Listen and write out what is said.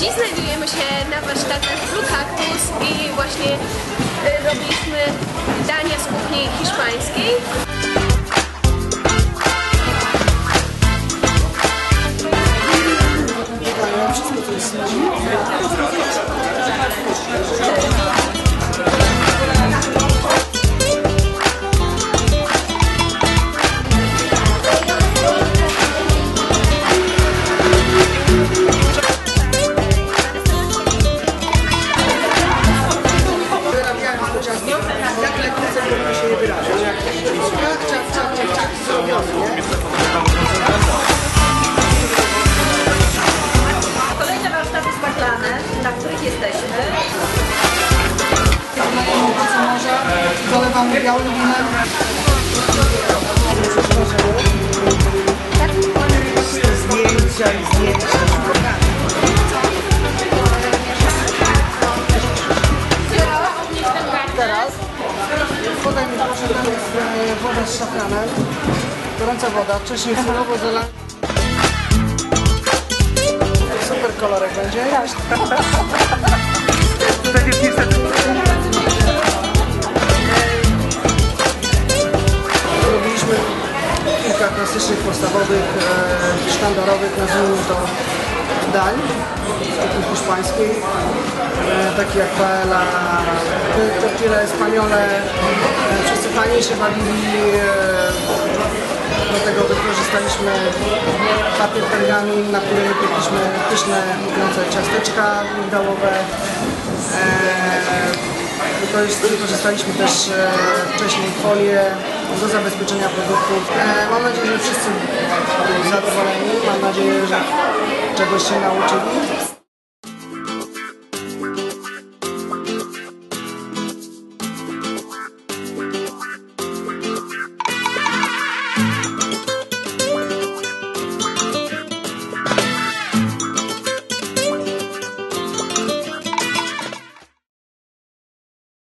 Dziś znajdujemy się na warsztatach Blue Cactus i właśnie y, robiliśmy danie z kuchni hiszpańskiej. Wszystko to jest i zdjęcia. Teraz podaj mi proszę jest e, woda z szafranem. Gorąca woda, wcześniej surowo zalana. Super kolorek będzie. Robiliśmy kilka klasycznych, podstawowych, e, sztandarowych, nazwijmy to dań kuchni hiszpańskiej, e, takie jak paella, tortilla espaniole. E, wszyscy fajnie się bawili. E, do tego wykorzystaliśmy papier pergamin, na którym piekliśmy pyszne, mówiące ciasteczka migdałowe. E, Wykorzy- Wykorzystaliśmy też e, wcześniej folię do zabezpieczenia produktów. E, mam nadzieję, że wszyscy byli zadowoleni. Mam nadzieję, że czegoś się nauczyli.